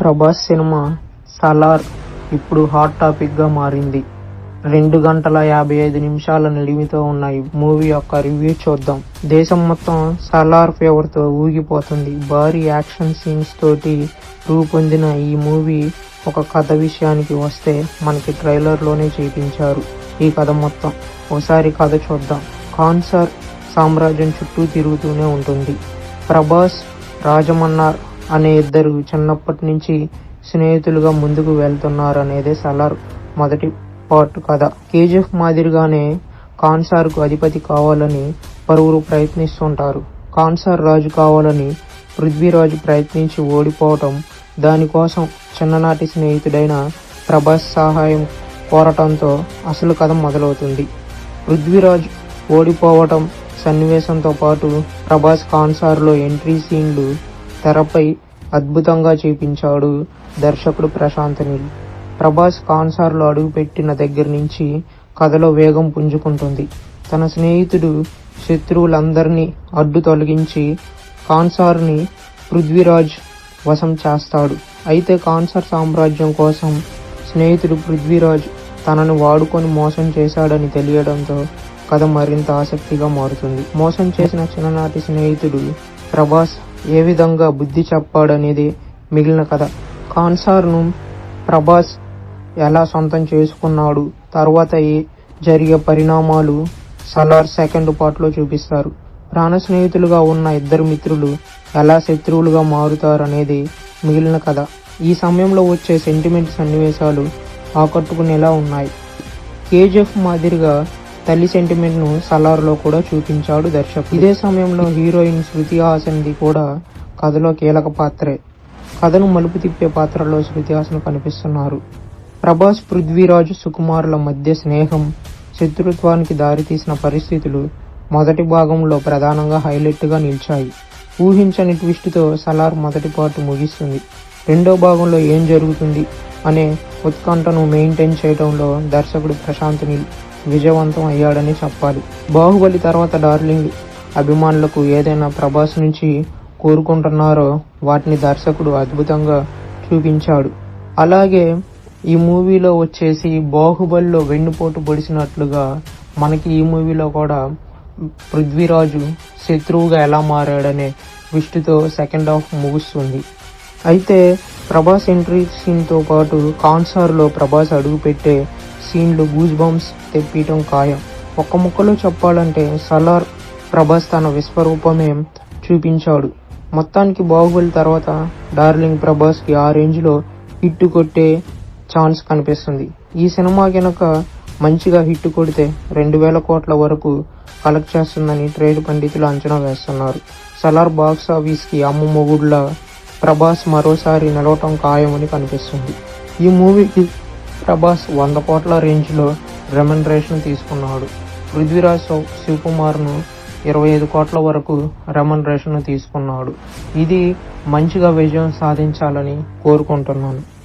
Prabhas cinema Salaar ఇప్పుడు hot టాపిక్గా మారింది. రెండు గంటల యాభై ఐదు నిమిషాల నిడిమితో ఉన్న ఈ మూవీ యొక్క రివ్యూ చూద్దాం. దేశం మొత్తం సలార్ ఫేవర్తో ఊగిపోతుంది. భారీ యాక్షన్ సీన్స్ తోటి రూపొందిన ఈ మూవీ ఒక కథ విషయానికి వస్తే మనకి ట్రైలర్లోనే చేపించారు చూపించారు. ఈ కథ మొత్తం ఒకసారి కథ చూద్దాం. కాన్సర్ సామ్రాజ్యం చుట్టూ తిరుగుతూనే ఉంటుంది. ప్రభాస్ రాజమన్నార్ అనే ఇద్దరు చిన్నప్పటి నుంచి స్నేహితులుగా ముందుకు వెళ్తున్నారు అనేదే సలార్. మొదటి పార్ట్ కథ. కేజీఎఫ్ మాదిరిగానే కాన్సార్కు అధిపతి కావాలని పలువురు ప్రయత్నిస్తుంటారు. కాన్సార్ రాజు కావాలని పృథ్వీరాజు ప్రయత్నించి ఓడిపోవటం దానికోసం చిన్ననాటి స్నేహితుడైన ప్రభాస్ సహాయం కోరటంతో అసలు కథ మొదలవుతుంది. పృథ్వీరాజ్ ఓడిపోవటం సన్నివేశంతో పాటు ప్రభాస్ కాన్సార్లో ఎంట్రీ సీన్లు తెరపై అద్భుతంగా చూపించాడు దర్శకుడు ప్రశాంత్ నీల్ ప్రభాస్ కాన్సార్లో అడుగుపెట్టిన దగ్గర నుంచి కథలో వేగం పుంజుకుంటుంది. తన స్నేహితుడు శత్రువులందరినీ అడ్డు తొలగించి కాన్సార్ని పృథ్వీరాజ్ వశం చేస్తాడు. అయితే కాన్సార్ సామ్రాజ్యం కోసం స్నేహితుడు పృథ్వీరాజ్ తనను వాడుకొని మోసం చేశాడని తెలియడంతో కథ మరింత ఆసక్తిగా మారుతుంది. మోసం చేసిన చిన్ననాటి స్నేహితుడు ప్రభాస్ ఏ విధంగా బుద్ధి చెప్పాడనేది మిగిలిన కథ. కాన్సార్ను ప్రభాస్ ఎలా సొంతం చేసుకున్నాడు తర్వాత ఏ- జరిగే పరిణామాలు సలార్ సెకండ్ పార్ట్లో చూపిస్తారు. ప్రాణ స్నేహితులుగా ఉన్న ఇద్దరు మిత్రులు ఎలా శత్రువులుగా మారుతారు అనేది మిగిలిన కథ. ఈ సమయంలో వచ్చే సెంటిమెంట్ సన్నివేశాలు ఆకట్టుకునేలా ఉన్నాయి. కేజీఎఫ్ మాదిరిగా తల్లి సెంటిమెంట్ను సలార్లో కూడా చూపించాడు దర్శకుడు. ఇదే సమయంలో హీరోయిన్ శృతి హాసన్ది కూడా కథలో కీలక పాత్రే. కథను మలుపు తిప్పే పాత్రలో శృతి హాసన్ కనిపిస్తున్నారు. ప్రభాస్ పృథ్వీరాజ్ సుకుమారుల మధ్య స్నేహం శత్రుత్వానికి దారితీసిన పరిస్థితులు మొదటి భాగంలో ప్రధానంగా హైలైట్గా నిలిచాయి. ఊహించని ట్విస్ట్తో సలార్ మొదటి పార్ట్ ముగిస్తుంది. రెండో భాగంలో ఏం జరుగుతుంది అనే ఉత్కంఠను మెయింటైన్ చేయడంలో దర్శకుడు ప్రశాంత్ నీల్ విజయవంతం అయ్యాడని చెప్పాలి. బాహుబలి తర్వాత డార్లింగ్ అభిమానులకు ఏదైనా ప్రభాస్ నుంచి కోరుకుంటున్నారో వాటిని దర్శకుడు అద్భుతంగా చూపించాడు. అలాగే ఈ మూవీలో వచ్చేసి బాహుబలిలో వెన్నుపోటు పొడిచినట్లుగా మనకి ఈ మూవీలో కూడా పృథ్వీరాజు శత్రువుగా ఎలా మారాడనే విష్టుతో సెకండ్ హాఫ్ ముగుస్తుంది. అయితే ప్రభాస్ ఎంట్రీ సీన్తో పాటు కాన్సార్లో ప్రభాస్ అడుగుపెట్టే సీన్లు గూజ్ బంప్స్ తెప్పియటం ఖాయం. ఒక్క ముక్కలో చెప్పాలంటే సలార్ ప్రభాస్ తన విశ్వరూపమే చూపించాడు. మొత్తానికి బాహుబలి తర్వాత డార్లింగ్ ప్రభాస్కి ఆ రేంజ్లో హిట్ కొట్టే ఛాన్స్ కనిపిస్తుంది. ఈ సినిమా కనుక మంచిగా హిట్ కొడితే రెండు వేల కోట్ల వరకు కలెక్ట్ చేస్తుందని ట్రేడ్ పండితులు అంచనా వేస్తున్నారు. సలార్ బాక్స్ ఆఫీస్కి అమ్మ మొగుడ్ల ప్రభాస్ మరోసారి నిలవటం ఖాయమని కనిపిస్తుంది. ఈ మూవీకి ప్రభాస్ వంద కోట్ల రేంజ్లో లో తీసుకున్నాడు. పృథ్వీరాజ్ శివకుమార్ను ఇరవై ఐదు కోట్ల వరకు రెమనరేషన్ తీసుకున్నాడు. ఇది మంచిగా విజయం సాధించాలని కోరుకుంటున్నాను.